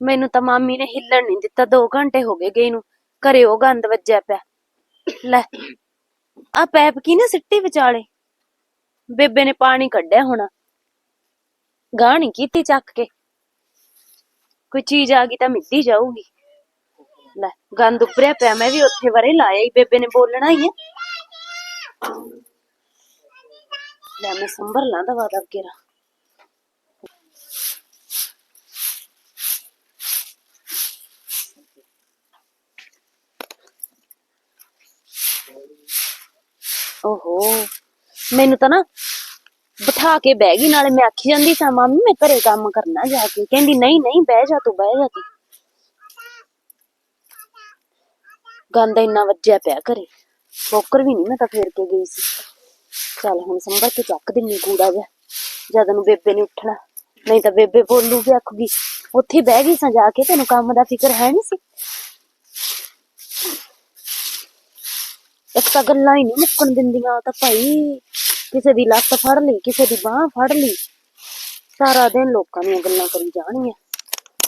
ਮੈਨੂੰ ਤਾਂ ਮਾਮੀ ਨੇ ਹਿੱਲਣ ਨਹੀਂ ਦਿੱਤਾ 2 ਘੰਟੇ ਹੋ ਗਏ ਗਈ ਨੂੰ, ਘਰੇ ਉਹ ਗੰਦ ਵੱਜਿਆ ਪਿਆ। ਲੈ ਆ ਪੈਪ ਕੀ ਨਾ ਸਿੱਟੀ ਵਿਚਾਲੇ? ਬੇਬੇ ਨੇ ਪਾਣੀ ਕੱਢਿਆ ਹੋਣਾ। ਗਾਹ ਨੀ ਕੀਤੀ ਚੱਕ ਕੇ। ਕੋਈ ਚੀਜ਼ ਆ ਗਈ ਤਾਂ ਮਿੱਦੀ ਜਾਊਗੀ। ਲੈ, ਗੰਦ ਉੱਪਰਿਆ ਪਿਆ, ਮੈਂ ਵੀ ਉੱਥੇ ਵਰੇ ਲਾਇਆ ਹੀ, ਬੇਬੇ ਨੇ ਬੋਲਣਾ ਹੀ ਹੈ ਲੈ, ਮੈਂ ਸੰਭਰ ਲਾਂ ਦਵਾ ਦਵ ਕੇ ਓਹੋ। ਮੈਨੂੰ ਤਾਂ ਨਾ ਬਿਠਾ ਕੇ ਬਹਿ ਗਈ, ਨਾਲੇ ਮੈਂ ਆਖੀ ਜਾਂਦੀ ਸਾਂ, ਮਾਮੀ, ਮੈਂ ਘਰੇ ਕੰਮ ਕਰਨਾ ਜਾ ਕੇ। ਕਹਿੰਦੀ, ਨਹੀਂ ਨਹੀਂ, ਬਹਿ ਜਾ ਤੂੰ, ਬਹਿ ਜਾ ਤੂੰ। ਗੰਦ ਇੰਨਾ ਵੱਜਿਆ ਪਿਆ ਘਰੇ। ਬੋਕਰ ਵੀ ਨਹੀਂ ਮੈਂ ਤਾਂ ਫੇਰ ਕੇ ਗਈ ਸੀ। ਚੱਲ ਹੁਣ ਸੰਭਰ ਕੇ ਚੱਕ ਦਿੰਨੀ ਕੂੜਾ ਜਿਹਾ, ਜਦ ਨੂੰ ਬੇਬੇ ਨੇ ਉੱਠਣਾ। ਨਹੀਂ ਤਾਂ ਬੇਬੇ ਬੋਲੂਗੀ ਆਖੂਗੀ ਉੱਥੇ ਬਹਿ ਗਈ ਸਾਂ ਜਾ ਕੇ, ਤੈਨੂੰ ਕੰਮ ਦਾ ਫਿਕਰ ਹੈ ਨਹੀਂ ਸੀ? ਇੱਕ ਤਾਂ ਗੱਲਾਂ ਹੀ ਨਹੀਂ ਮੁੱਕਣ ਦਿੰਦੀਆਂ, ਉਹ ਤਾਂ ਭਾਈ ਕਿਸੇ ਦੀ ਲੱਤ ਫੜ ਲਈ, ਕਿਸੇ ਦੀ ਬਾਹ ਫੜ ਲਈ। ਸਾਰਾ ਦਿਨ ਲੋਕਾਂ ਦੀਆਂ ਗੱਲਾਂ ਕਰੀ ਜਾਣੀਆਂ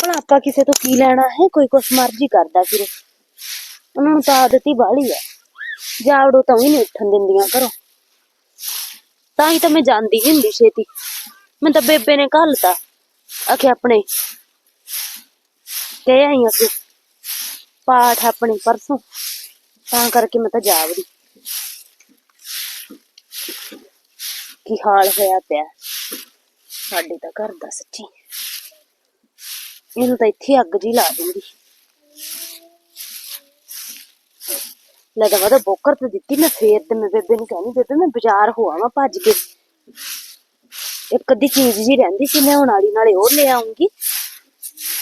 ਹੁਣ ਆਪਾਂ ਕਿਸੇ ਤੋਂ ਕੀ ਲੈਣਾ ਹੈ? ਕੋਈ ਕੁਛ ਮਰਜ਼ੀ ਕਰਦਾ ਫਿਰ। ਉਹਨਾਂ ਨੂੰ ਤਾਂ ਆਦਤ ਹੀ ਬਾਹਲੀ ਹੈ ਜਾਵੜੋ ਤਾਂ ਵੀ ਨਹੀਂ ਉੱਠਣ ਦਿੰਦੀਆਂ ਘਰੋਂ। ਤਾਂ ਹੀ ਤਾਂ ਮੈਂ ਜਾਂਦੀ ਨੀ ਹੁੰਦੀ ਛੇਤੀ। ਮੈਂ ਤਾਂ ਬੇਬੇ ਨੇ ਘੱਲਤਾ। ਆਖੇ ਆਪਣੇ। ਕਹਿ ਆਈ ਅਸੀਂ ਪਾਠ ਆਪਣੇ ਪਰਸੋਂ। ਤਾਂ ਕਰਕੇ ਮੈਂ ਤਾਂ ਜਾਵੜੀ ਕੀ ਹਾਲ ਹੋਇਆ ਪਿਆ? ਸਾਡੇ ਤਾਂ ਘਰ ਦਾ ਸੱਚੀ। ਇਹਨੂੰ ਤਾਂ ਇੱਥੇ ਅੱਗ ਜੀ ਲਾ ਦਿੰਦੀ। ਲੈ ਦਵਾ ਦਾ ਬੋਕਰ ਤੇ ਦਿੱਤੀ, ਮੈਂ ਫੇਰ ਤੇ ਮੈਂ ਬੇਬੇ ਨੂੰ ਕਹਿੰਦੀ, ਬੇਬੇ ਮੈਂ ਬਾਜ਼ਾਰ ਹੋ ਆਵਾਂ ਭੱਜ ਕੇ। ਇੱਕ ਅੱਧੀ ਚੀਜ਼ ਜੀ ਰਹਿੰਦੀ ਸੀ, ਮੈਂ ਹੁਣ ਆਲੀ ਨਾਲੇ ਉਹ ਲੈ ਆਉਂਗੀ।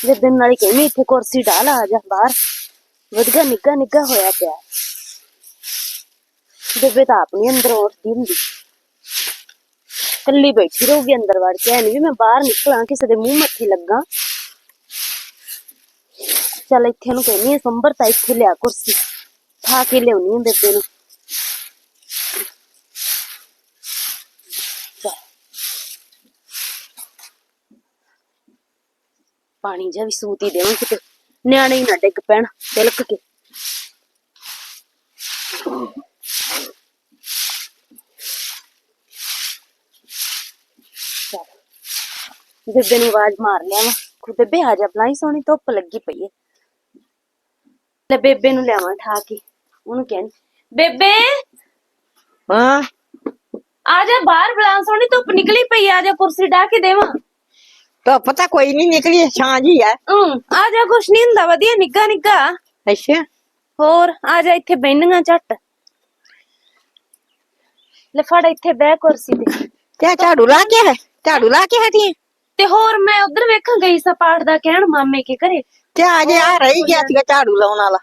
ਬੇਬੇ ਨੂੰ ਨਾਲੇ ਕਹਿੰਦੀ, ਇੱਥੇ ਕੁਰਸੀ ਡਾਲ ਆ ਜਾ ਬਾਹਰ। ਵਧੀਆ ਨਿੱਗਾ ਨਿੱਗਾ ਹੋਇਆ ਪਿਆ। ਬੇਬੇ ਤਾਂ ਆਪਣੀ ਅੰਦਰ ਉੱਠਦੀ ਹੁੰਦੀ। ਕੱਲੀ ਬੈਠੀ ਰਹੂਗੀ ਅੰਦਰ ਵੜ ਕੇ ਐ ਵੀ ਮੈਂ ਬਾਹਰ ਨਿਕਲਾਂ, ਕਿਸੇ ਦੇ ਮੂੰਹ ਮੱਥੇ ਲੱਗਾ। ਚੱਲ ਇੱਥੇ ਨੂੰ ਕਹਿੰਨੀ ਆ ਸੰਭਰ ਤਾਂ ਇੱਥੇ ਲਿਆ ਕੁਰਸੀ। ਠਾ ਕੇ ਲਿਆਉਣੀ ਆ ਬੇਬੇ ਨੂੰ। ਪਾਣੀ ਜਿਹਾ ਵੀ ਸੂਤੀ ਹੀ ਦੇਵਾਂ ਕਿਤੇ। ਨਿਆਣੇ ਹੀ ਨਾ ਡਿੱਗ ਪੈਣ ਤਿਲਕ ਕੇ। ਬੇਬੇ ਨੂੰ ਆਵਾਜ਼ ਮਾਰ ਲਿਆ ਵਾ ਕੋਈ ਬੇਬੇ ਆ ਜਾ ਬਲਾਈ ਸੋਹਣੀ ਧੁੱਪ ਲੱਗੀ ਪਈ ਏ। ਲੈ ਬੇਬੇ ਨੂੰ ਲਿਆਵਾਂ ਠਾ ਕੇ ਉਹਨੂੰ ਕਹਿੰਦੀ ਬੇਬੇ! ਹਾਂ? ਆ ਜਾ ਬਾਹਰ ਬਲਾਂ ਸੋਹਣੀ ਧੁੱਪ ਨਿਕਲੀ ਪਈ ਆ ਜਾ ਕੁਰਸੀ ਢਾ ਕੇ ਦੇਵਾਂ। ਤਾਂ ਪਤਾ ਕੋਈ ਨਹੀਂ ਨਿਕਲੀ ਛਾਂ ਜੀ ਹੈ। ਹੂੰ ਆ ਜਾ ਕੁਛ ਨਹੀਂ ਹੁੰਦਾ ਵਧੀਆ ਨਿੱਗਾ ਨਿੱਗਾ ਅੱਛਾ। ਹੋਰ ਆ ਜਾ ਇੱਥੇ ਬੈਠੀਆਂ ਝੱਟ। ਲੈ ਫੜ ਇੱਥੇ ਬਹਿ ਕੁਰਸੀ ਤੇ। ਤੇ ਝਾੜੂ ਲਾ ਕੇ ਹੈ? ਝਾੜੂ ਲਾ ਕੇ ਹਟੀ ਤੇ? ਹੋਰ ਮੈਂ ਉਧਰ ਵੇਖਾਂ ਗਈ ਸਾ ਪਾਠ ਦਾ ਕਹਿਣ ਮਾਮੇ ਕੇ ਘਰੇ। ਤੇ ਆ ਜੇ ਆ ਰਹੀ ਗਿਆ ਸੀਗਾ ਝਾੜੂ ਲਾਉਣ ਵਾਲਾ?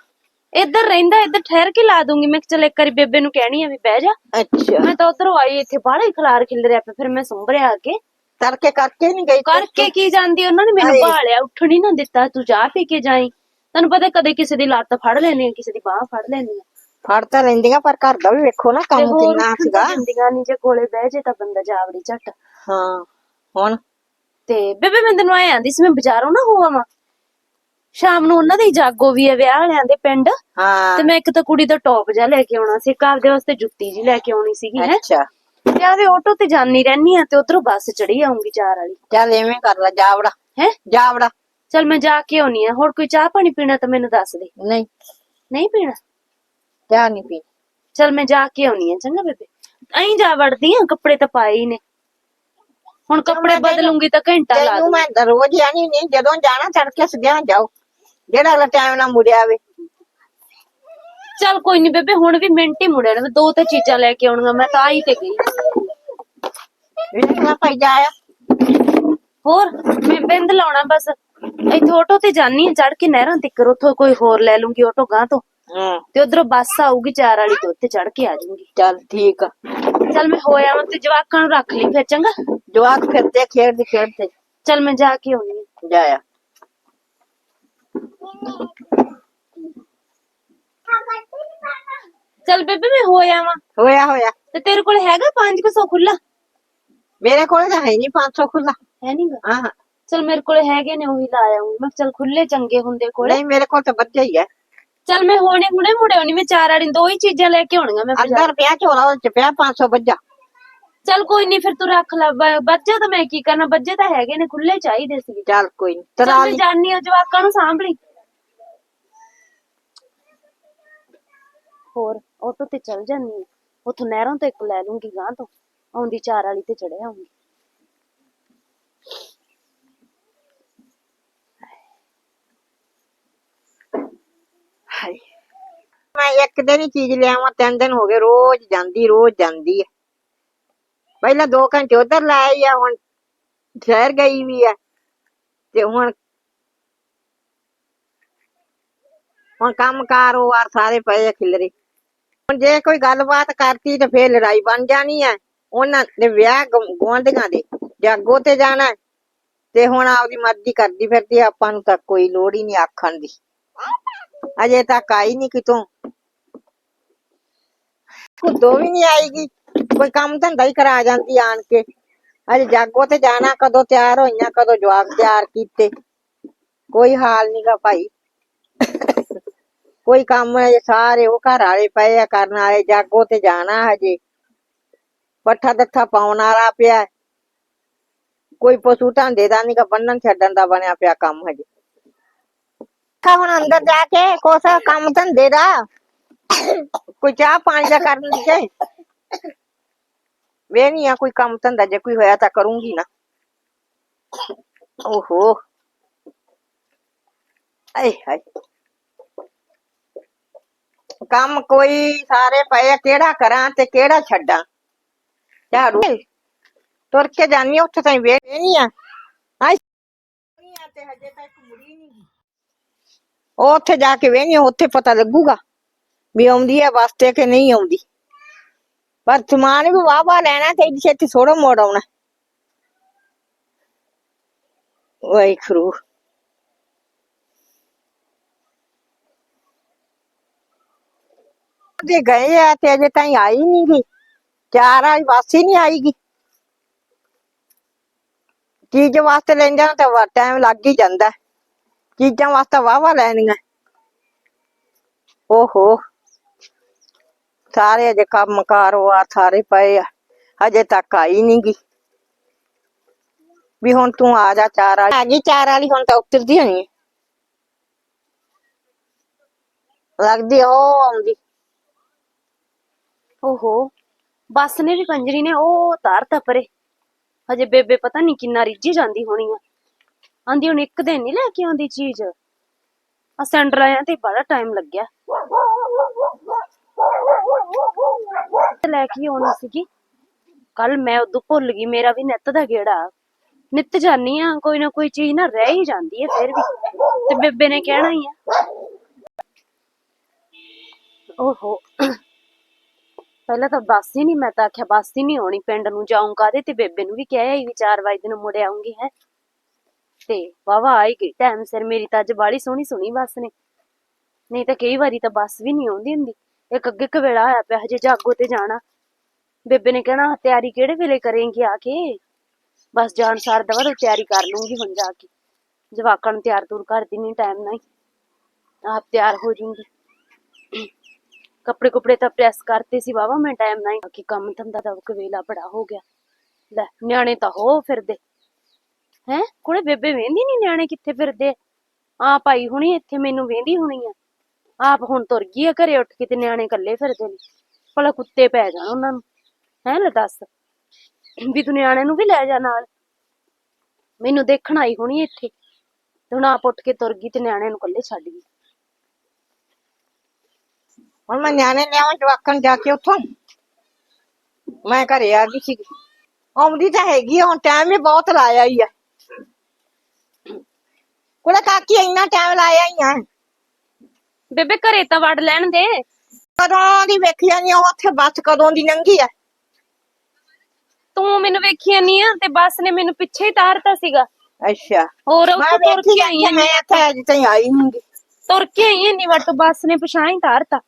ਇੱਧਰ ਰਹਿੰਦਾ ਇੱਧਰ ਠਹਿਰ ਕੇ ਲਾ ਦੂੰਗੀ। ਮੈਂ ਚੱਲ ਇੱਕ ਵਾਰੀ ਬੇਬੇ ਨੂੰ ਕਹਿਣੀ ਆ ਵੀ ਬਹਿ ਜਾ। ਅੱਛਾ। ਮੈਂ ਤਾਂ ਉਧਰੋਂ ਆਈ ਇੱਥੇ ਬਾਹਲਾ ਹੀ ਖਲਾਰ ਖਿਲ ਰਿਹਾ ਪਿਆ ਫਿਰ ਮੈਂ ਸੰਭਰਿਆ ਆ ਕੇ ਤੜਕੇ ਕਰਕੇ ਨਹੀਂ ਗਈ ਕਰਕੇ ਕੀ ਜਾਂਦੀ? ਉਹਨਾਂ ਨੇ ਮੈਨੂੰ। ਭਾਲਿਆ ਉੱਠਣ ਹੀ ਨਾ ਦਿੱਤਾ ਤੂੰ ਚਾਹ ਪੀ ਕੇ ਜਾਈ। ਤੈਨੂੰ ਪਤਾ ਕਦੇ ਕਿਸੇ ਦੀ ਲੱਤ ਫੜ ਲੈਣੀ ਆ ਕਿਸੇ ਦੀ ਬਾਹ ਫੜ ਲੈਣੀ ਆ। ਫੜ ਤਾਂ ਲੈਂਦੀਆਂ ਪਰ ਘਰ ਦਾ ਵੀ ਵੇਖੋ ਨਾ ਕੰਮ ਕਿੰਨਾ ਸੀਗਾ। ਤਾਂ ਦਿੰਦੀਆਂ ਨੀ ਜੇ ਕੋਲੇ ਬਹਿ ਜੇ ਤਾਂ ਬੰਦਾ ਜਾਵੜੀ ਝੱਟ। ਹਾਂ ਹੁਣ? ਤੇ ਬੇਬੇ ਮੈਂ ਤੈਨੂੰ ਆਏ ਆਂਦੀ ਸੀ ਮੈਂ ਬਾਜ਼ਾਰੋਂ ਨਾ ਹੋ ਆਵਾਂ। ਸ਼ਾਮ ਨੂੰ ਉਹਨਾਂ ਦੇ ਜਾਗੋ ਵੀ ਹੈ ਵਿਆਹ ਵਾਲਿਆਂ ਦੇ ਪਿੰਡ। ਹਾਂ। ਤੇ ਮੈਂ ਇੱਕ ਤਾਂ ਕੁੜੀ ਦਾ ਟੌਪ ਜਿਹਾ ਲੈ ਕੇ ਆਉਣਾ ਸੀ ਇੱਕ ਆਪਦੇ ਵਾਸਤੇ ਜੁੱਤੀ ਜੀ ਲੈ ਕੇ ਆਉਣੀ ਸੀਗੀ ਹੈ। ਅੱਛਾ। ਆਦੇ ਆਟੋ ਤੇ ਜਾਨੀ ਰਹਿਨੀ ਆ ਤੇ ਉਧਰੋਂ ਬੱਸ ਚੜੀ ਆਉਂਗੀ ਚਾਰ ਵਾਲੀ। ਚੱਲ ਐਵੇਂ ਕਰ ਲੈ ਜਾਵੜਾ ਹੈ? ਜਾਵੜਾ ਚਲ ਮੈਂ ਜਾ ਕੇ ਆਉਣੀ ਆ ਹੋਰ ਕੋਈ ਚਾਹ ਪਾਣੀ ਪੀਣਾ ਤਾਂ ਮੈਨੂੰ ਦੱਸ ਦੇ। ਨਹੀਂ। ਨਹੀਂ ਪੀਣਾ? ਚਾਹ ਨਹੀਂ ਪੀ ਚਲ ਮੈਂ ਜਾ ਕੇ ਆਉਣੀ ਆ ਚੰਗਾ ਬੇਬੇ। ਅਹੀਂ ਜਾ ਵੜਦੀ ਆ ਕੱਪੜੇ ਤਾਂ ਪਾਏ ਹੀ ਨੇ। ਹੁਣ ਕੱਪੜੇ ਬਦਲੂੰਗੀ ਤਾਂ ਘੰਟਾ ਲਾ ਤੈਨੂੰ ਦੂੰ ਮੈਂ ਤਾਂ ਰੋਜ਼ ਆਣੀ ਨਹੀਂ ਜਦੋਂ ਜਾਣਾ ਤੜਕੇ ਸਦਿਆਂ ਜਾਓ। ਜਿਹੜਾ ਅਗਲਾ ਟਾਈਮ ਨਾਲ ਮੁੜਿਆ ਆਵੇ। ਚਲ ਕੋਈ ਨਹੀਂ ਬੇਬੇ ਹੁਣ ਵੀ ਮਿੰਟ ਹੀ ਮੁੜਿਆ ਨਾ ਦੋ ਤਾਂ ਚੀਜ਼ਾਂ ਲੈ ਕੇ ਆਉਣੀਆਂ ਮੈਂ ਤਾਂ ਆਈ ਤੇ ਗਈ। ਲੈ ਭਾਈ ਜਾਇਆ ਹੋਰ ਮੈਂ ਬਿੰਦ ਲਾਉਣਾ ਬਸ। ਇੱਥੇ ਆਟੋ ਤੇ ਜਾਨੀ ਆ ਚੜ ਕੇ ਨਹਿਰਾਂ ਤਿੱਕਰ ਉੱਥੋਂ ਕੋਈ ਹੋਰ ਲੈ ਲੂੰਗੀ ਆਟੋ ਗਾਂ ਤੋਂ। ਹਾਂ। ਤੇ ਉਧਰੋਂ ਬੱਸ ਆਊਗੀ ਚਾਰ ਵਾਲੀ ਤੇ ਉੱਤੇ ਚੜ ਕੇ ਆ ਜਾਊਂਗੀ। ਚੱਲ ਠੀਕ ਆ। ਚਲ ਮੈਂ ਹੋਇਆ ਮੈਂ ਤੇ ਜਵਾਕਾਂ ਨੂੰ ਰੱਖ ਲਈ ਫਿਰ ਚੰਗਾ? ਜਵਾਕ ਫਿਰਦੇ ਖੇਡਦੇ ਖੇਡਦੇ। ਚਲ ਮੈਂ ਜਾ ਕੇ ਆਉਣੀ ਆ। ਜਾਇਆ ਚਲ ਬੇਬੇ ਮੈਂ ਹੋਇਆ ਵਾਂ ਹੋਇਆ ਹੋਇਆ। ਤੇ ਤੇਰੇ ਕੋਲ ਹੈਗਾ 500 ਖੁੱਲਾ ਮੇਰੇ ਕੋਲ ਤਾਂ ਹੈ ਨਹੀਂ 500 ਖੁੱਲਾ ਹੈ ਨਹੀਂਗਾ ਹਾਂ ਚਲ ਮੇਰੇ ਕੋਲੇ ਹੈਗੇ ਨੇ ਉਹੀ ਲਾ ਆਉਂਗੀ ਮੈਂ ਚਲ ਖੁੱਲੇ ਚੰਗੇ ਹੁੰਦੇ ਕੋਲੇ। ਨਹੀਂ ਮੇਰੇ ਕੋਲ ਤਾਂ ਬੱਚਾ ਹੀ ਹੈ। ਚਲ ਮੈਂ ਹੁਣੇ ਹੁਣੇ ਮੁੜੇ ਹੋਣੀ ਮੈਂ ਚਾਰ ਵਾਲੀ ਦੋ ਹੀ ਚੀਜ਼ਾਂ ਲੈ ਕੇ ਆਉਣੀਆਂ ਮੈਂ ਅੰਦਰ ਪਿਆ ਝੋਲਾ ਉਹਦੇ ਚ ਪਿਆ 500 ਬੱਜਾ ਚਲ ਕੋਈ ਨਹੀਂ ਫਿਰ ਤੂੰ ਰੱਖ ਲੈ। ਬ- ਬੱਚੇ ਤਾਂ ਮੈਂ ਕੀ ਕਰਨਾ ਬੱਚੇ ਤਾਂ ਹੈਗੇ ਨੇ ਖੁੱਲੇ ਚਾਹੀਦੇ ਸੀ ਚੱਲ ਕੋਈ ਨੀ ਚਲ ਤਰਾ ਮੈਂ ਜਾਨੀ ਆ ਜਵਾਕਾਂ ਨੂੰ ਸਾਂਭ ਲਈ ਹੋਰ। ਆਟੋ ਤੇ ਚਲ ਜਾਂਦੀ ਆ। ਉੱਥੋਂ ਨਹਿਰੋਂ ਤੋਂ ਇੱਕ ਲੈ ਲੂੰਗੀ ਗਾਂ ਤੋਂ, ਆਉਂਦੀ ਚਾਰ ਵਾਲੀ ਤੇ ਚੜਿਆ ਆਉਂਗੀ। ਹਾਏ। ਮੈਂ ਇੱਕ ਦਿਨ ਹੀ ਚੀਜ਼ ਲਿਆਵਾਂ, ਤਿੰਨ ਦਿਨ ਹੋ ਗਏ, ਰੋਜ਼ ਜਾਂਦੀ ਰੋਜ਼ ਜਾਂਦੀ ਹੈ ਪਹਿਲਾਂ 2 ਘੰਟੇ ਉਧਰ ਲਾਈ ਆ, ਹੁਣ ਸ਼ਹਿਰ ਗਈ ਵੀ ਆ, ਤੇ ਹੁਣ ਹੁਣ ਕੰਮ ਕਾਰ, ਉਹ ਆਰ ਸਾਰੇ ਪਏ ਆ ਖਿਲਰੇ। ਹੁਣ ਜੇ ਕੋਈ ਗੱਲਬਾਤ ਕਰਤੀ ਤੇ ਫੇਰ ਲੜਾਈ ਬਣ ਜਾਣੀ ਹੈ ਉਹਨਾਂ ਦੇ ਵਿਆਹ ਗੁਆਂਢੀਆਂ ਦੇ ਜਾਗੋ ਤੇ ਜਾਣਾ ਤੇ ਹੁਣ ਆਪਦੀ ਮਰਜ਼ੀ ਕਰਦੀ ਫਿਰਦੀ ਆਪਾਂ ਨੂੰ ਤਾਂ ਕੋਈ ਲੋੜ ਹੀ ਨਹੀਂ ਆਖਣ ਦੀ। ਅਜੇ ਤੱਕ ਆਈ ਨਹੀਂ ਕਿਤੋਂ। ਖੁਦੋਂ ਵੀ ਨਹੀਂ ਆਏਗੀ ਕੋਈ ਕੰਮ ਧੰਦਾ ਹੀ ਕਰਾ ਜਾਂਦੀ ਆਣ ਕੇ। ਅਜੇ ਜਾਗੋ ਤੇ ਜਾਣਾ, ਕਦੋਂ ਤਿਆਰ ਹੋਈਆਂ, ਕਦੋਂ ਜਵਾਬ ਤਿਆਰ ਕੀਤੇ। ਕੋਈ ਹਾਲ ਨਹੀਂਗਾ ਭਾਈ। ਕੋਈ ਕੰਮ ਹੈ ਸਾਰੇ ਉਹ ਘਰ ਵਾਲੇ ਪਏ ਆ ਕਰਨ ਵਾਲੇ ਜਾਗੋ ਤੇ ਜਾਣਾ ਹਜੇ ਪੱਠਾ ਦੱਥਾ ਪਾਉਣ ਵਾਲਾ ਪਿਆ ਹੈ। ਕੋਈ ਪਸ਼ੂ ਢਾਂਡੇ ਦਾ ਨਹੀਂਗਾ ਬੰਨਣ ਛੱਡਣ ਦਾ ਬਣਿਆ ਪਿਆ ਕੰਮ ਹਜੇ ਕਾ ਹੁਣ ਅੰਦਰ ਜਾ ਕੇ ਕੋਸਾ ਕੰਮ ਧੰਦੇ ਦਾ ਕੋਈ ਚਾਹ ਪਾਣੀ ਦਾ ਕਰਨ ਦੇ ਵੇ ਨਹੀਂ ਆ ਕੋਈ ਕੰਮ ਧੰਦਾ ਜੇ ਕੋਈ ਹੋਇਆ ਤਾਂ ਕਰੂੰਗੀ ਨਾ ਓਹੋ ਆਏ ਹਾਏ ਕੰਮ ਕੋਈ ਸਾਰੇ ਪਏ ਆ, ਕਿਹੜਾ ਕਰਾਂ ਤੇ ਕਿਹੜਾ ਛੱਡਾਂ? ਝਾੜੂ ਤੁਰ ਕੇ ਜਾਨੀ ਉੱਥੇ ਤਾਈ ਵੇ ਨਹੀਂ ਆ। ਆਈ ਨਹੀਂ ਆ ਤੇ ਹਜੇ ਤੱਕ ਮੁੜੀ ਨਹੀਂ ਉਹ ਉੱਥੇ ਜਾ ਕੇ ਵੇਹਨੀ ਉੱਥੇ ਪਤਾ ਲੱਗੂਗਾ ਵੀ ਆਉਂਦੀ ਹੈ ਵਾਸਤੇ ਕਿ ਨਹੀਂ ਆਉਂਦੀ। ਪਰ ਸਮਾਨ ਵੀ ਵਾਹ ਵਾਹ ਲੈਣਾ ਤੇ ਇੱਡੀ ਛੇਤੀ ਥੋੜਾ ਮੋੜ ਆਉਣਾ। ਵਾਹਿ ਦੇ ਗਏ ਆ ਤੇ ਅਜੇ ਤਾਈਂ ਆਈ ਨਹੀਂ ਗੀ। ਚਾਰ ਵਾਲੀ ਵਾਸੀ ਨਹੀਂ ਆਈਗੀ। ਚੀਜ਼ ਵਾਸਤੇ ਲੈਂਦੇ ਤਾਂ ਵਾ ਟਾਈਮ ਲੱਗ ਹੀ ਜਾਂਦਾ। ਚੀਜ਼ਾਂ ਵਾਸਤੇ ਵਾਵਾ ਲੈਣੀਆਂ। ਓਹੋ। ਸਾਰੇ ਅਜੇ ਕੰਮ ਕਾਰੋ ਆ ਸਾਰੇ ਪਏ ਆ। ਹਜੇ ਤੱਕ ਆਈ ਨੀ ਗੀ। ਵੀ ਹੁਣ ਤੂੰ ਆ ਜਾ ਚਾਰ ਵਾਲੀ। ਆ ਗਈ ਚਾਰ ਵਾਲੀ ਹੁਣ ਤਾਂ ਉਤਰਦੀ ਹੋਣੀ ਲੱਗਦੀ ਉਹ ਆਉਂਦੀ। ਓਹੋ ਬੱਸ ਨੇ ਵੀ ਕੰਜਰੀ ਨੇ, ਉਹ ਤਾਰਤਾ ਪਰੇ। ਹਜੇ ਬੇਬੇ ਪਤਾ ਨਹੀਂ ਕਿੰਨਾ ਰਿੱਝੀ ਜਾਂਦੀ ਹੋਣੀ ਆ। ਆਂਦੀ ਹੁਣ ਇੱਕ ਦਿਨ ਨਹੀਂ ਲੈ ਕੇ ਆਉਂਦੀ ਚੀਜ਼। ਆ ਸੈਂਟਰ ਆਇਆ ਤੇ ਬੜਾ ਟਾਈਮ ਲੱਗਿਆ। ਲੈ ਕੇ ਆਉਣੀ ਸੀਗੀ। ਕੱਲ ਮੈਂ ਉਦੋਂ ਭੁੱਲ ਗਈ, ਮੇਰਾ ਵੀ ਨਿੱਤ ਦਾ ਗੇੜਾ। ਨਿੱਤ ਜਾਨੀ ਆ, ਕੋਈ ਨਾ ਕੋਈ ਚੀਜ਼ ਨਾ ਰਹਿ ਹੀ ਜਾਂਦੀ ਹੈ ਫਿਰ ਵੀ। ਤੇ ਬੇਬੇ ਨੇ ਕਹਿਣਾ ਹੀ ਆ। ਓਹੋ। ਪਹਿਲਾਂ ਤਾਂ ਬੱਸ ਹੀ ਨਹੀਂ, ਮੈਂ ਤਾਂ ਆਖਿਆ ਬੱਸ ਹੀ ਨਹੀਂ ਆਉਣੀ ਪਿੰਡ ਨੂੰ, ਜਾਊਂ ਕਾਹਦੇ ਤੇ? ਬੇਬੇ ਨੂੰ ਵੀ ਕਿਹਾ ਹੀ ਵੀ 4 ਵਜੇ ਨੂੰ ਮੁੜ ਆਉਂਗੀ, ਹੈ। ਤੇ ਵਾਵਾ ਆਈ ਗਈ। ਟਾਈਮ ਸਿਰ ਮੇਰੀ ਤਾਂ ਅੱਜ ਬਾੜੀ ਸੋਹਣੀ ਸੁਣੀ ਬੱਸ ਨੇ। ਨਹੀਂ ਤਾਂ ਕਈ ਵਾਰੀ ਤਾਂ ਬੱਸ ਵੀ ਨਹੀਂ ਆਉਂਦੀ ਹੁੰਦੀ। ਇੱਕ ਅੱਗੇ ਕਵੇਲਾ ਆਇਆ ਪਿਆ, ਹਜੇ ਜਾਗੋ ਤੇ ਜਾਣਾ। ਬੇਬੇ ਨੇ ਕਹਿਣਾ, ਤਿਆਰੀ ਕਿਹੜੇ ਵੇਲੇ ਕਰੇਂਗੀ ਆ ਕੇ? ਬਸ ਜਾਣ ਸਾਰ ਦਵਾ, ਤੋਂ ਤਿਆਰੀ ਕਰ ਲੂੰਗੀ ਹੁਣ ਜਾ ਕੇ। ਜਵਾਕਾਂ ਨੂੰ ਤਿਆਰ ਤੁਰ ਕਰਦੀ ਨਹੀਂ ਟਾਈਮ ਨਾਲ ਆਪ ਤਿਆਰ ਹੋ ਜੂੰਗੀ। ਕੱਪੜੇ ਕੁਪੜੇ ਤਾਂ ਪ੍ਰੈਸ ਕਰਤੇ ਸੀ ਵਾਵਾ ਮੈਂ ਟਾਈਮ ਨਾਲ ਹੀ ਕਿ ਕੰਮ ਧੰਦਾ ਦਾ ਕਵੇਲਾ ਬੜਾ ਹੋ ਗਿਆ। ਲੈ, ਨਿਆਣੇ ਤਾਂ ਹੋ ਫਿਰਦੇ। ਹੈ? ਕੋਲੇ ਬੇਬੇ ਵੇਂਦੀ ਨਹੀਂ ਨਿਆਣੇ ਕਿੱਥੇ ਫਿਰਦੇ? ਆ ਭਾਈ ਹੁਣੀ, ਇੱਥੇ ਮੈਨੂੰ ਵੇਂਦੀ ਹੋਣੀ ਆ। ਆਪ ਹੁਣ ਤੁਰ ਗਈ ਆ ਘਰੇ ਉੱਠ ਕੇ ਤੇ ਨਿਆਣੇ ਇਕੱਲੇ ਫਿਰਦੇ ਨੇ। ਭਲਾ ਕੁੱਤੇ ਪੈ ਜਾਣ ਉਹਨਾਂ ਨੂੰ। ਹੈ, ਲੈ ਦੱਸ। ਵੀ ਤੂੰ ਨਿਆਣੇ ਨੂੰ ਵੀ ਲੈ ਜਾ ਨਾਲ। ਮੈਨੂੰ ਦੇਖਣ ਆਈ ਹੋਣੀ ਇੱਥੇ। ਤੇ ਹੁਣ ਆਪ ਉੱਠ ਕੇ ਤੁਰ ਗਈ ਤੇ ਨਿਆਣੇ ਨੂੰ ਇਕੱਲੇ ਛੱਡ ਗਈ। ਹੁਣ ਮੈਂ ਨਿਆਣੇ ਲਿਆਵਾਂ ਜਵਾਕਣ ਜਾ ਕੇ ਉੱਥੋਂ। ਮੈਂ ਘਰੇ ਆ ਗਈ ਸੀ ਆਉਂਦੀ ਤਾਂ ਹੈਗੀ ਆ, ਹੁਣ ਟਾਈਮ ਵੀ ਬਹੁਤ ਲਾਇਆ ਹੀ ਆ। ਕੋਲੇ ਕਾਕੀ ਇੰਨਾ ਟਾਈਮ ਲਾਇਆ ਹੀ ਆ। ਬੇਬੇ ਘਰੇ ਤਾਂ ਵੜ ਲੈਣ ਦੇ। ਕਦੋਂ ਦੀ ਵੇਖੀ ਜਾਨੀ ਆ, ਉੱਥੇ ਬੱਸ ਕਦੋਂ ਦੀ ਲੰਘੀ ਆ। ਤੂੰ ਮੈਨੂੰ ਵੇਖੀ ਨਹੀਂ ਆ ਤੇ ਬੱਸ ਨੇ ਮੈਨੂੰ ਪਿੱਛੇ ਹੀ ਤਾਰਤਾ ਸੀਗਾ। ਅੱਛਾ। ਹੋਰ ਮੈਂ ਉੱਥੋਂ ਤੁਰ ਵੇਖੀ ਕੇ ਆਈ ਜਾਂਦੀ ਆਂ ਮੈਂ ਇੱਥੇ ਅਜੇ ਤਾਈਂ ਆਈ ਨਹੀਂ ਤੁਰ ਕੇ ਆਈ ਆਂ ਵਟ ਬੱਸ ਨੇ ਪਛਾਣ ਹੀ ਤਾਰਤਾ।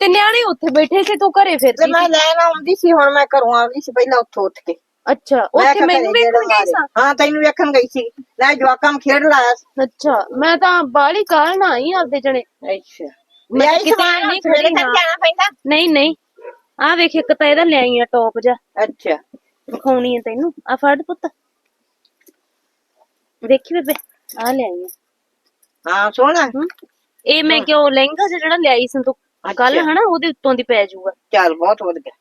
ਤੇ ਨਿਆਣੇ ਉੱਥੇ ਬੈਠੇ ਸੀ ਤੂੰ ਘਰੇ ਤੇ ਫਿਰਦੀ ਮੈਂ ਲੈਣ ਆਉਂਦੀ ਸੀ ਹੁਣ ਮੈਂ ਘਰੋਂ ਆ ਗਈ ਸੀ ਪਹਿਲਾਂ ਉੱਥੋਂ ਉੱਠ ਕੇ। ਅੱਛਾ ਮੈਂ ਉੱਥੇ ਕਿਹਾ ਮੈਨੂੰ ਘਰੇ ਵੇਖਣ ਗਈ ਸਾਂ? ਹਾਂ ਤੈਨੂੰ ਵੇਖਣ ਗਈ ਸੀ। ਲੈ ਜਵਾਕਾਂ ਨੂੰ ਖੇਡ ਲਾਇਆ ਸੀ। ਅੱਛਾ ਮੈਂ ਤਾਂ ਬਾਲੀ ਕਾਲ ਨਾ ਆਈ ਆਪਦੇ ਜਣੇ। ਅੱਛਾ। ਮੈਂ ਕਿਤੇ ਸਮਾਨ ਨਹੀਂ ਸਵੇਰੇ ਖੜੀ ਤੱਕ ਹਾਂ। ਜਾਣਾ ਪੈਂਦਾ? ਨਹੀਂ ਨਹੀਂ। ਆ ਵੇਖ ਇੱਕ ਤਾਂ ਇਹਦਾ ਲਿਆਈ ਆ ਟੌਪ ਜਾ ਅੱਛਾ। ਵਿਖਾਉਣੀ ਆ ਤੈਨੂੰ। ਆ ਫੜ ਪੁੱਤ। ਵੇਖੀ ਬੇਬੇ ਆ ਲਿਆਈ ਆ। ਹਾਂ ਸੋਹਣਾ। ਹਮ? ਇਹ ਮੈਂ ਕਿਉਂ ਲਹਿੰਗਾ ਜਿਹਾ ਜਿਹੜਾ ਲਿਆਈ ਸੀ ਤੂੰ? ਕੱਲ। ਹਨਾ ਉਹਦੇ ਉੱਤੋਂ ਦੀ ਪੈ ਜਾਊਗਾ। ਚੱਲ ਬਹੁਤ ਵਧੀਆ।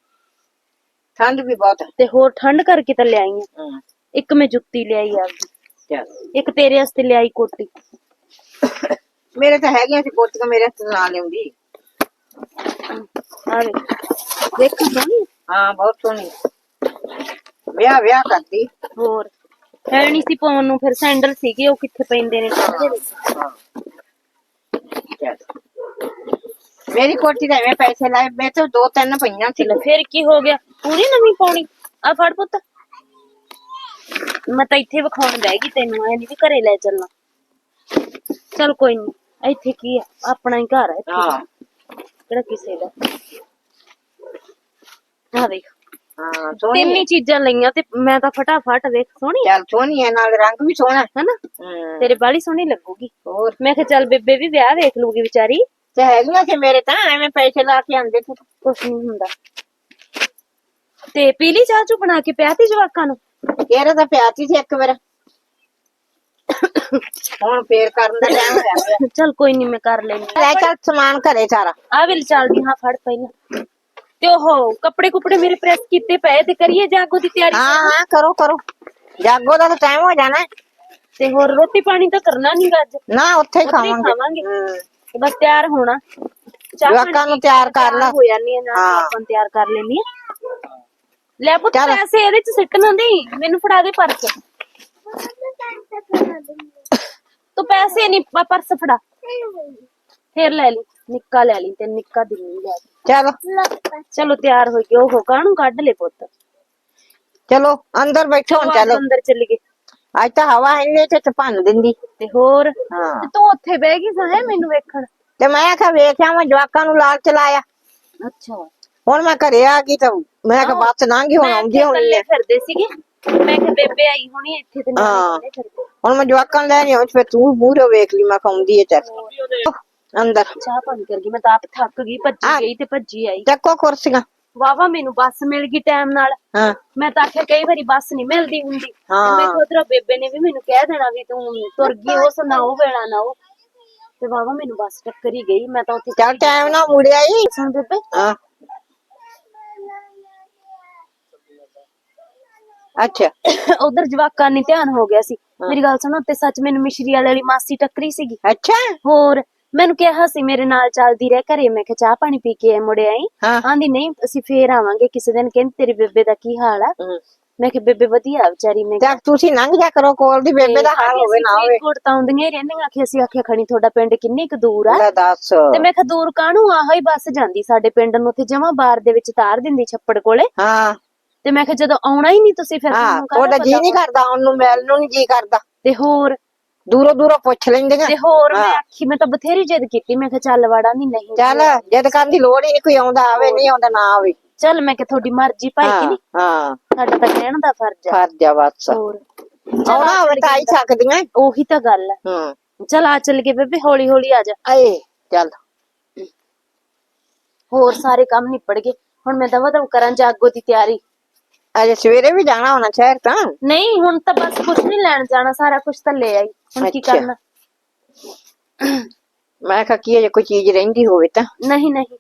ਠੰਡ ਵੀ ਬਹੁਤ ਹੈ ਤੇ ਹੋਰ ਠੰਡ ਕਰਕੇ ਤਾਂ ਲਿਆਈ ਆ। ਹਾਂ। ਇੱਕ ਮੈਂ ਜੁੱਤੀ ਲਿਆਈ ਆਪਦੀ। ਚੱਲ। ਇੱਕ ਤੇਰੇ ਵਾਸਤੇ ਲਿਆਈ ਕੋਟੀ। ਮੇਰੇ ਤਾਂ ਹੈਗੀਆਂ ਸੀ ਕੋਟੀਆਂ ਮੇਰੇ ਹੱਥ ਨਾਲ ਲਿਆਉਂਦੀ। ਆ ਦੇਖ ਸੋਹਣੀ ਹਾਂ ਬਹੁਤ ਸੋਹਣੀ ਵਿਆਹ ਵਿਆਹ ਕਰਦੀ ਹੋਰ। ਹੈ ਨਹੀਂ ਸੀ ਪਾਉਣ ਨੂੰ ਫਿਰ ਸੈਂਡਲ ਸੀਗੇ ਉਹ ਕਿੱਥੇ ਪੈਂਦੇ ਨੇ? ਠੰਡ ਦੇ ਵਿੱਚ ਹਾਂ। ਮੇਰੀ ਕੋਟੀ ਦਾ ਐਵੇਂ ਪੈਸੇ ਲਾਏ ਮੈਂ ਤਾਂ ਦੋ ਤਿੰਨ ਪਈਆਂ ਸੀ। ਲੈ ਫਿਰ ਕੀ ਹੋ ਗਿਆ? ਪੂਰੀ ਨਵੀਂ ਪਾਉਣੀ। ਆ ਫੜ ਪੁੱਤ। ਮੈਂ ਤਾਂ ਇੱਥੇ ਵਿਖਾਉਣ ਜਾਏਗੀ ਤੈਨੂੰ ਐ ਨਹੀਂ ਵੀ ਘਰੇ ਲੈ ਚੱਲਣਾ ਚਲ ਕੋਈ ਨਹੀਂ ਇੱਥੇ ਕੀ ਆ? ਆਪਣਾ ਹੀ ਘਰ ਹੈ ਹਾਂ। ਕਿਹੜਾ ਕਿਸੇ ਦਾ? ਆ ਵੇਖ ਹਾਂ ਤਿੰਨ ਸੋਹਣੀ ਹੀ। ਚੀਜ਼ਾਂ ਲਈਆਂ ਤੇ ਮੈਂ ਤਾਂ ਫਟਾਫਟ ਵੇਖ ਸੋਹਣੀ ਆ, ਚੱਲ ਸੋਹਣੀ ਹੈ ਨਾਲ ਰੰਗ ਵੀ ਸੋਹਣਾ। ਹਨਾ? ਹੂੰ। ਤੇਰੇ ਬਾਲੀ ਸੋਹਣੀ ਲੱਗੂਗੀ। ਹੋਰ? ਮੈਂ ਕਿਹਾ ਚੱਲ ਬੇਬੇ ਵੀ ਵਿਆਹ ਵੇਖ ਲੂਗੀ ਵਿਚਾਰੀ। ਤੇ ਹੈਗੀਆਂ ਸੀ ਮੇਰੇ ਤਾਂ ਐਵੇਂ ਪੈਸੇ ਲਾ ਕੇ ਆਂਦੇ ਤੂੰ ਕੁਛ ਨਹੀਂ ਹੁੰਦਾ। ਤੇ ਪੀਲੀ ਚਾਹ ਚੂ ਬਣਾ ਕੇ ਪਿਆਤੀ ਜਵਾਕਾਂ ਨੂੰ? ਤਾਂ ਪਿਆਤੀ ਸੀ ਇੱਕ ਵਾਰ। ਹੁਣ ਫੇਰ ਕਰਨ ਦਾ ਟਾਈਮ ਹੋਇਆ। ਪਿਆ। ਚਲ ਕੋਈ ਨਹੀਂ ਮੈਂ ਕਰ ਲੈਣੀ ਲੈ ਚੱਲ ਸਮਾਨ ਘਰੇ ਸਾਰਾ। ਆ ਵੇਲ ਚੱਲਦੀ ਹਾਂ ਫੜ ਪਹਿਲਾਂ। ਤੇ ਉਹ ਕੱਪੜੇ ਕੁਪੜੇ ਮੇਰੇ ਪ੍ਰੈਸ ਕੀਤੇ ਪਏ ਤੇ ਕਰੀਏ ਜਾਗੋ ਦੀ ਤਿਆਰੀ ਹਾਂ ਹਾਂ ਕਰੋ ਕਰੋ। ਜਾਗੋ ਦਾ ਤਾਂ ਟਾਈਮ ਹੋ ਜਾਣਾ। ਹੈ। ਤੇ ਹੋਰ ਰੋਟੀ ਪਾਣੀ ਤਾਂ ਕਰਨਾ ਨਹੀਂ ਅੱਜ। ਨਾ ਉੱਥੇ ਹੀ ਉੱਥੇ ਹੀ ਖਾਵਾਂਗੇ। ਤੇ ਬਸ ਤਿਆਰ ਹੋਣਾ। ਚਾਹ ਜਵਾਕਾਂ ਨੂੰ ਤਿਆਰ ਕਰ ਲਾ। ਹੋ ਹੈ ਨਾਲ ਹਾਂ। ਆਪਾਂ ਨੂੰ ਤਿਆਰ ਕਰ ਲੈਣੀ ਆ ਲੈ ਪੁੱਤ ਚੱਲ। ਪੈਸੇ ਇਹਦੇ ਚ ਸਿੱਟਣ ਦੀ ਮੈਨੂੰ ਫੜਾ ਦੇ ਪਰਸ। ਤੂੰ ਪੈਸੇ ਨਹੀਂ ਪਰਸ ਫੜਾ। ਫੇਰ ਲੈ ਲਈ। ਨਿੱਕਾ ਲੈ ਲਈ ਤੇ ਨਿੱਕਾ ਦਿੰਨੀ ਲੈ। ਚਲੋ। ਚਲੋ ਤਿਆਰ ਹੋ ਗਏ ਉਹ ਕਾਹਨੂੰ ਕੱਢ ਲੈ ਪੁੱਤ। ਚਲੋ ਅੰਦਰ ਬੈਠੋ ਹੁਣ ਚਲੋ। ਅੰਦਰ ਚੱਲ ਗਏ। ਅੱਜ ਤਾਂ ਹਵਾ ਇੰਨੇ ਚ ਭੰਨ ਦਿੰਦੀ। ਤੇ ਹੋਰ? ਹਾਂ। ਤੇ ਤੂੰ ਉੱਥੇ ਬਹਿ ਗਈ ਸਹਿ ਮੈਨੂੰ ਵੇਖਣ? ਤੇ ਮੈਂ ਆਖਿਆ ਵੇਖਿਆ ਮੈਂ ਜਵਾਕਾਂ ਨੂੰ ਲਾਲ ਚਲਾਇਆ ਅੱਛਾ। ਹੁਣ ਮੈਂ ਘਰੇ ਆ ਗਈ ਤਾਂ ਮੈਂ ਕਿਹਾ ਬੱਸ ਲੰਘੀ ਹੁਣ ਆਉਂਦੀ ਹੋਣੀ ਹੈ ਫਿਰਦੇ ਸੀਗੇ। ਮੈਂ ਕਿਹਾ ਬੇਬੇ ਆਈ ਹੋਣੀ ਇੱਥੇ ਤੇ ਹਾਂ। ਹੁਣ ਮੈਂ ਜਵਾਕਾਂ ਨੂੰ ਲੈਣੀ ਹੁਣ ਫਿਰ ਤੂੰ ਮੂਹਰੇ ਵੇਖ ਲਈ ਮੈਂ ਆਉਂਦੀ ਹੈ ਚੱਲ। ਅੰਦਰ। ਚਾਹ ਪਾਣੀ ਕਰ ਗਈ ਮੈਂ ਤਾਂ ਆਪ ਥੱਕ ਗਈ ਭੱਜੀ। ਗਈ ਤੇ ਭੱਜੀ ਆਈ। ਚੱਕੋ ਕੁਰਸੀਆਂ। ਵਾਵਾ ਮੈਨੂੰ ਬੱਸ ਮਿਲ ਗਈ ਟਾਈਮ ਨਾਲ। ਹਾਂ। ਮੈਂ ਤਾਂ ਆਖਿਆ ਕਈ ਵਾਰੀ ਬੱਸ ਨਹੀਂ ਮਿਲਦੀ ਹੁੰਦੀ। ਤੇ ਹਾਂ। ਮੈਂ ਖੁਦਰਾ ਬੇਬੇ ਨੇ ਵੀ ਮੈਨੂੰ ਕਹਿ ਦੇਣਾ ਵੀ ਤੂੰ ਤੁਰ ਗਈ ਉਹ ਸੁਣਾਓ ਵੇਲਾ ਨਾ ਉਹ ਤੇ ਵਾਵਾ ਮੈਨੂੰ ਬੱਸ ਟੱਕਰ ਗਈ ਮੈਂ ਤਾਂ ਉੱਥੇ ਚੱਲ ਟਾਈਮ ਨਾਲ ਮੁੜਿਆ ਹੀ। ਸੁਣ ਬੇਬੇ। ਹਾਂ। ਅੱਛਾ। ਉਧਰ ਜਵਾਕਾਂ ਨੇ ਧਿਆਨ ਹੋ ਗਿਆ ਸੀ। ਮੇਰੀ ਗੱਲ ਸੁਣੋ ਤੇ ਸੱਚ ਮੈਨੂੰ ਮਿਸ਼ਰੀ ਵਾਲੇ ਵਾਲੀ ਮਾਸੀ ਟੱਕਰੀ ਸੀਗੀ। ਅੱਛਾ। ਹੋਰ ਮੈਨੂੰ ਕਿਹਾ ਸੀ ਮੇਰੇ ਨਾਲ ਚੱਲਦੀ ਰਹਿ ਘਰੇ ਮੈਂ ਕਿਹਾ ਚਾਹ ਪਾਣੀ ਪੀ ਕੇ ਮੁੜ ਆਈ। ਹਾਂ। ਆਂਦੀ ਨਹੀਂ ਅਸੀਂ ਫੇਰ ਆਵਾਂਗੇ ਕਿਸੇ ਦਿਨ। ਕਹਿੰਦੀ ਤੇਰੀ ਬੇਬੇ ਦਾ ਕੀ ਹਾਲ ਆ। ਮੈਂ ਕਿਹਾ ਬੇਬੇ ਵਧੀਆ ਵਿਚਾਰੀ। ਮੈਂ ਤੇ ਤੁਸੀਂ ਲੰਘ ਜਾ ਕਰੋ ਕੋਲ ਦੀ ਬੇਬੇ ਦਾ ਹਾਲ ਹੋਵੇ ਨਾ ਹੋਵੇ। ਕੋਟ ਤਾਂ ਆਉਂਦੀਆਂ ਹੀ ਰਹਿੰਦੀਆਂ। ਕਿ ਅਸੀਂ ਆਖਿਆ ਖਣੀ ਤੁਹਾਡਾ ਪਿੰਡ ਕਿੰਨੀ ਕੁ ਦੂਰ ਆ? ਲੈ ਦੱਸ। ਤੇ ਮੈਂ ਕਿਹਾ ਦੂਰ ਕਾਹਨੂੰ? ਆਹੋ ਹੀ ਬੱਸ ਜਾਂਦੀ ਸਾਡੇ ਪਿੰਡ ਨੂੰ। ਉੱਥੇ ਜਮਾ ਬਾਰ ਦੇ ਵਿੱਚ ਤਾਰ ਦਿੰਦੀ ਛੱਪੜ ਕੋਲੇ। ਹਾਂ। ਤੇ ਮੈਂ ਕਿਹਾ ਜਦੋਂ ਆਉਣਾ ਹੀ ਨਹੀਂ ਤੁਸੀਂ ਫਿਰ ਤੁਹਾਨੂੰ ਕਾਹਦਾ ਤੁਹਾਡਾ ਜੀ ਪਤਾ? ਨਹੀਂ ਕਰਦਾ ਉਹਨੂੰ ਮਿਲਣ ਨੂੰ ਨਹੀਂ ਜੀ ਕਰਦਾ। ਤੇ ਹੋਰ? ਦੂਰੋਂ ਦੂਰੋਂ ਪੁੱਛ ਲੈਂਦੀਆਂ। ਤੇ ਹੋਰ ਮੈਂ ਹਾਂ। ਆਖੀ ਮੈਂ ਤਾਂ ਬਥੇਰੀ ਜਿੱਦ ਕੀਤੀ ਮੈਂ ਕਿਹਾ ਚੱਲ ਵੜਾ ਨਹੀਂ ਨਹੀਂ ਚੱਲ ਜਦ ਕਰਨ ਦੀ ਲੋੜ ਹੀ ਨਹੀਂ ਕੋਈ ਆਉਂਦਾ ਆਵੇ ਨਹੀਂ ਆਉਂਦਾ ਨਾ ਆਵੇ। ਚੱਲ ਮੈਂ ਕਿਹਾ ਤੁਹਾਡੀ ਮਰਜ਼ੀ ਭਾਈ ਕਿ ਹਾਂ ਨਹੀਂ? ਹਾਂ। ਸਾਡਾ ਤਾਂ ਕਹਿਣ ਦਾ ਫਰਜ਼ ਆ। ਫਰਜ਼ ਆ ਬਸ। ਹੋਰ। ਆਉਣਾ ਹੋਵੇ ਤਾਂ ਆਈ ਸਕਦੀਆਂ। ਉਹੀ ਤਾਂ ਗੱਲ ਹੈ ਹੂੰ। ਚੱਲ ਆ ਚੱਲ ਕੇ ਬੇਬੇ ਹੌਲੀ ਹੌਲੀ ਆ ਜਾ। ਆਏ ਚੱਲ। ਹੋਰ ਸਾਰੇ ਕੰਮ ਨਿਪੜ ਗਏ। ਹੁਣ ਮੈਂ ਦਵਾ ਦਵ ਕਰਾਂ ਜਾਗੋ ਦੀ ਤਿਆਰੀ। ਅਜੇ ਸਵੇਰੇ ਵੀ ਜਾਣਾ ਹੋਣਾ ਸ਼ਹਿਰ ਤਾਂ? ਨਹੀਂ ਹੁਣ ਤਾਂ ਬਸ ਕੁਝ ਨਹੀਂ ਲੈਣ ਜਾਣਾ ਸਾਰਾ ਕੁਝ ਤਾਂ ਲੈ ਆਈ। ਹੁਣ ਕੀ ਅੱਛਾ। ਕਰਨਾ ਮੈਂ ਕਿਹਾ ਕੀ ਅਜੇ ਕੋਈ ਚੀਜ਼ ਰਹਿੰਦੀ ਹੋਵੇ ਤਾਂ ਨਹੀਂ ਨਹੀਂ।